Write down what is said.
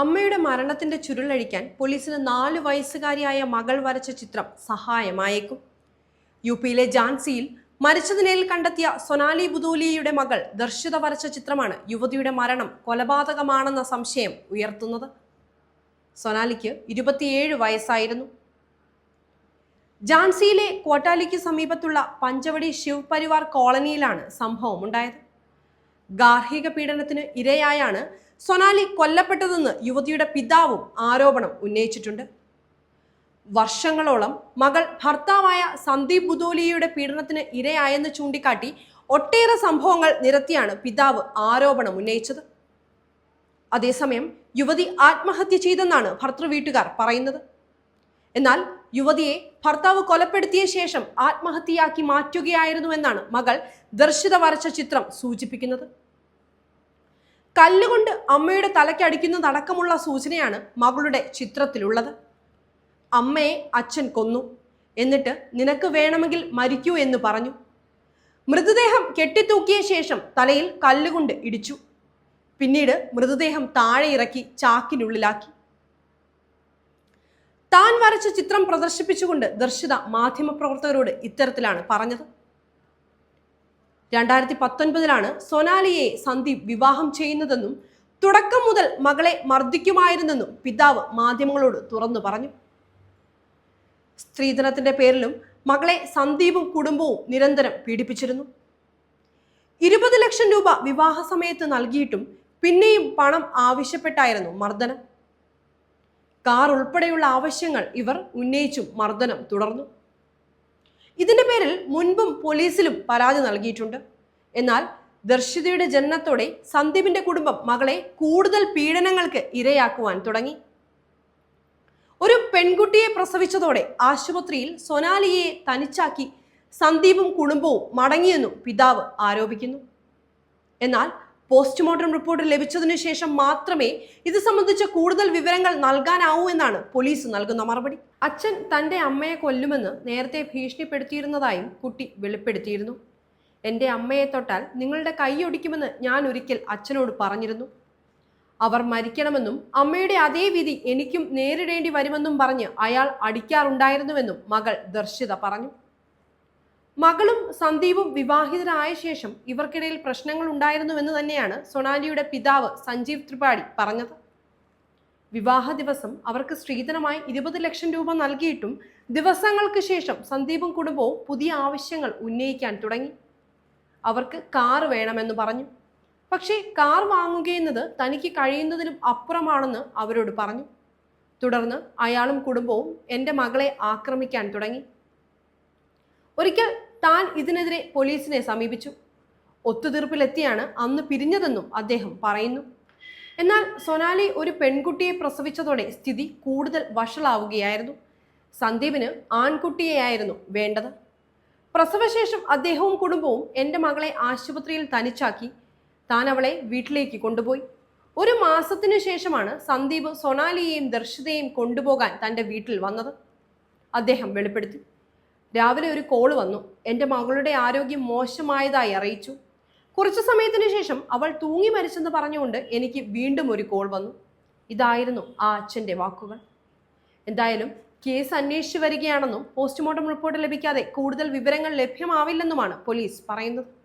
അമ്മയുടെ മരണത്തിന്റെ ചുരുളഴിക്കാൻ പോലീസിന് നാല് വയസ്സുകാരിയായ മകൾ വരച്ച ചിത്രം സഹായമായേക്കും. യു പിയിലെ ജാൻസിയിൽ മരിച്ച നിലയിൽ കണ്ടെത്തിയ സൊനാലി ബുദൂലിയുടെ മകൾ ദർശിത വരച്ച ചിത്രമാണ് യുവതിയുടെ മരണം കൊലപാതകമാണെന്ന സംശയം ഉയർത്തുന്നത്. സൊനാലിക്ക് ഇരുപത്തിയേഴ് വയസ്സായിരുന്നു. ജാൻസിയിലെ കോട്ടാലിക്ക് സമീപത്തുള്ള പഞ്ചവടി ശിവ് പരിവാർ കോളനിയിലാണ് സംഭവം ഉണ്ടായത് ഗാർഹിക പീഡനത്തിന് ഇരയായാണ് സൊനാലി കൊല്ലപ്പെട്ടതെന്ന് യുവതിയുടെ പിതാവും ആരോപണം ഉന്നയിച്ചിട്ടുണ്ട്. വർഷങ്ങളോളം മകൾ ഭർത്താവായ സന്ദീപ് ബുദോലിയുടെ പീഡനത്തിന് ഇരയായെന്ന് ചൂണ്ടിക്കാട്ടി ഒട്ടേറെ സംഭവങ്ങൾ നിരത്തിയാണ് പിതാവ് ആരോപണം ഉന്നയിച്ചത്. അതേസമയം യുവതി ആത്മഹത്യ ചെയ്തെന്നാണ് ഭർത്തൃ വീട്ടുകാർ പറയുന്നത്. എന്നാൽ യുവതിയെ ഭർത്താവ് കൊലപ്പെടുത്തിയ ശേഷം ആത്മഹത്യയാക്കി മാറ്റുകയായിരുന്നുവെന്നാണ് മകൾ ദർശിത വരച്ച ചിത്രം സൂചിപ്പിക്കുന്നത്. കല്ലുകൊണ്ട് അമ്മയുടെ തലയ്ക്കടിക്കുന്നതടക്കമുള്ള സൂചനയാണ് മകളുടെ ചിത്രത്തിലുള്ളത്. അമ്മയെ അച്ഛൻ കൊന്നു. എന്നിട്ട് നിനക്ക് വേണമെങ്കിൽ മരിക്കൂ എന്ന് പറഞ്ഞു. മൃതദേഹം കെട്ടിത്തൂക്കിയ ശേഷം തലയിൽ കല്ലുകൊണ്ട് ഇടിച്ചു. പിന്നീട് മൃതദേഹം താഴെ ഇറക്കി ചാക്കിനുള്ളിലാക്കി. താൻ വരച്ച ചിത്രം പ്രദർശിപ്പിച്ചുകൊണ്ട് ദർശിത മാധ്യമപ്രവർത്തകരോട് ഇത്തരത്തിലാണ് പറഞ്ഞത്. രണ്ടായിരത്തി പത്തൊൻപതിലാണ് സൊനാലിയെ സന്ദീപ് വിവാഹം ചെയ്യുന്നതെന്നും തുടക്കം മുതൽ മകളെ മർദ്ദിക്കുമായിരുന്നെന്നും പിതാവ് മാധ്യമങ്ങളോട് തുറന്നു പറഞ്ഞു. സ്ത്രീധനത്തിന്റെ പേരിലും മകളെ സന്ദീപും കുടുംബവും നിരന്തരം പീഡിപ്പിച്ചിരുന്നു. ഇരുപത് ലക്ഷം രൂപ വിവാഹ സമയത്ത് നൽകിയിട്ടും പിന്നെയും പണം ആവശ്യപ്പെട്ടായിരുന്നു മർദ്ദനം. കാർ ഉൾപ്പെടെയുള്ള ആവശ്യങ്ങൾ ഇവർ ഉന്നയിച്ചും മർദ്ദനം തുടർന്നു. ഇതിന്റെ പേരിൽ മുൻപും പോലീസിലും പരാതി നൽകിയിട്ടുണ്ട്. എന്നാൽ ദർശിതയുടെ ജനനത്തോടെ സന്ദീപിന്റെ കുടുംബം മകളെ കൂടുതൽ പീഡനങ്ങൾക്ക് ഇരയാക്കുവാൻ തുടങ്ങി. ഒരു പെൺകുട്ടിയെ പ്രസവിച്ചതോടെ ആശുപത്രിയിൽ സൊനാലിയെ തനിച്ചാക്കി സന്ദീപും കുടുംബവും മടങ്ങിയെന്നും പിതാവ് ആരോപിക്കുന്നു. എന്നാൽ പോസ്റ്റ്മോർട്ടം റിപ്പോർട്ട് ലഭിച്ചതിനു ശേഷം മാത്രമേ ഇത് സംബന്ധിച്ച കൂടുതൽ വിവരങ്ങൾ നൽകാനാവൂ എന്നാണ് പോലീസ് നൽകുന്ന മറുപടി. അച്ഛൻ തന്റെ അമ്മയെ കൊല്ലുമെന്ന് നേരത്തെ ഭീഷണിപ്പെടുത്തിയിരുന്നതായും കുട്ടി വെളിപ്പെടുത്തിയിരുന്നു. എന്റെ അമ്മയെ തൊട്ടാൽ നിങ്ങളുടെ കൈയൊടിക്കുമെന്ന് ഞാൻ ഒരിക്കൽ അച്ഛനോട് പറഞ്ഞിരുന്നു. അവർ മരിക്കണമെന്നും അമ്മയുടെ അതേ വിധി എനിക്കും നേരിടേണ്ടി വരുമെന്നും പറഞ്ഞ് അയാൾ അടിക്കാറുണ്ടായിരുന്നുവെന്നും മകൾ ദർശിത പറഞ്ഞു. മകളും സന്ദീപും വിവാഹിതരായ ശേഷം ഇവർക്കിടയിൽ പ്രശ്നങ്ങൾ ഉണ്ടായിരുന്നുവെന്ന് തന്നെയാണ് സൊണാലിയുടെ പിതാവ് സഞ്ജീവ് ത്രിപാഠി പറഞ്ഞത്. വിവാഹ ദിവസം അവർക്ക് സ്ത്രീധനമായി ഇരുപത് ലക്ഷം രൂപ നൽകിയിട്ടും ദിവസങ്ങൾക്ക് ശേഷം സന്ദീപും കുടുംബവും പുതിയ ആവശ്യങ്ങൾ ഉന്നയിക്കാൻ തുടങ്ങി. അവർക്ക് കാർ വേണമെന്ന് പറഞ്ഞു. പക്ഷേ കാർ വാങ്ങുകയെന്നത് തനിക്ക് കഴിയുന്നതിലും അപ്പുറമാണെന്ന് അവരോട് പറഞ്ഞു. തുടർന്ന് അയാളും കുടുംബവും എന്റെ മകളെ ആക്രമിക്കാൻ തുടങ്ങി. ഒരിക്കൽ താൻ ഇതിനെതിരെ പോലീസിനെ സമീപിച്ചു. ഒത്തുതീർപ്പിലെത്തിയാണ് അന്ന് പിരിഞ്ഞതെന്നും അദ്ദേഹം പറയുന്നു. എന്നാൽ സൊനാലി ഒരു പെൺകുട്ടിയെ പ്രസവിച്ചതോടെ സ്ഥിതി കൂടുതൽ വഷളാവുകയായിരുന്നു. സന്ദീപിന് ആൺകുട്ടിയെയായിരുന്നു വേണ്ടത്. പ്രസവശേഷം അദ്ദേഹവും കുടുംബവും എന്റെ മകളെ ആശുപത്രിയിൽ തനിച്ചാക്കി. താൻ അവളെ വീട്ടിലേക്ക് കൊണ്ടുപോയി. ഒരു മാസത്തിനു ശേഷമാണ് സന്ദീപ് സൊനാലിയെയും ദർശിതയെയും കൊണ്ടുപോകാൻ തന്റെ വീട്ടിൽ വന്നത്. അദ്ദേഹം വെളിപ്പെടുത്തി. രാവിലെ ഒരു കോൾ വന്നു. എന്റെ മകളുടെ ആരോഗ്യം മോശമായതായി അറിയിച്ചു. കുറച്ചു സമയത്തിന് ശേഷം അവൾ തൂങ്ങി മരിച്ചെന്ന് പറഞ്ഞുകൊണ്ട് എനിക്ക് വീണ്ടും ഒരു കോൾ വന്നു. ഇതായിരുന്നു ആ അച്ഛന്റെ വാക്കുകൾ. എന്തായാലും കേസ് അന്വേഷിച്ചു വരികയാണെന്നും പോസ്റ്റ്മോർട്ടം റിപ്പോർട്ട് ലഭിക്കാതെ കൂടുതൽ വിവരങ്ങൾ ലഭ്യമാവില്ലെന്നുമാണ് പോലീസ് പറയുന്നത്.